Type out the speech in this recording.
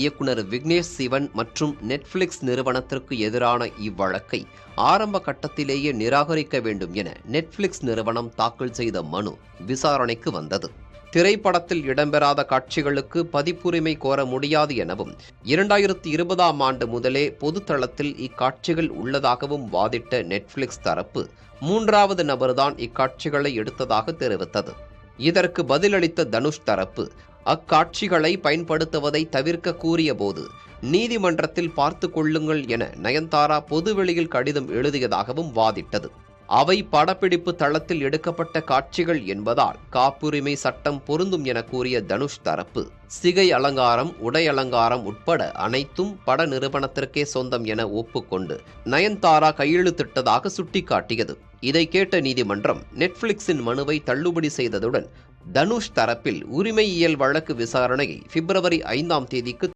இயக்குனர் விக்னேஷ் சிவன் மற்றும் நெட்ஃபிளிக்ஸ் நிறுவனத்திற்கு எதிரான இவ்வழக்கை ஆரம்ப கட்டத்திலேயே நிராகரிக்க வேண்டும் என நெட்ஃபிளிக்ஸ் நிறுவனம் தாக்கல் செய்த மனு விசாரணைக்கு வந்தது. திரைப்படத்தில் இடம்பெறாத காட்சிகளுக்கு பதிப்புரிமை கோர முடியாது எனவும் இரண்டாயிரத்தி இருபதாம் ஆண்டு முதலே பொதுத்தளத்தில் இக்காட்சிகள் உள்ளதாகவும் வாதிட்ட நெட்ஃபிளிக்ஸ் தரப்பு மூன்றாவது நபர்தான் இக்காட்சிகளை எடுத்ததாக தெரிவித்தது. இதற்கு பதிலளித்த தனுஷ் தரப்பு அக்காட்சிகளை பயன்படுத்துவதை தவிர்க்க கூறியபோது நீதிமன்றத்தில் பார்த்து கொள்ளுங்கள் என நயன்தாரா பொதுவெளியில் கடிதம் எழுதியதாகவும் வாதிட்டது. அவை படப்பிடிப்பு தளத்தில் எடுக்கப்பட்ட காட்சிகள் என்பதால் காப்புரிமை சட்டம் பொருந்தும் என கூறிய தனுஷ் தரப்பு. சிகை அலங்காரம் உடை அலங்காரம் உட்பட அனைத்தும் பட நிறுவனத்திற்கே சொந்தம் என ஒப்புக்கொண்டு நயன்தாரா கையெழுத்திட்டதாக சுட்டிக்காட்டியது. இதை கேட்ட நீதிமன்றம் நெட்ஃபிளிக்ஸின் மனுவை தள்ளுபடி செய்ததுடன் தனுஷ் தரப்பில் உரிமையியல் வழக்கு விசாரணையை பிப்ரவரி ஐந்தாம் தேதிக்கு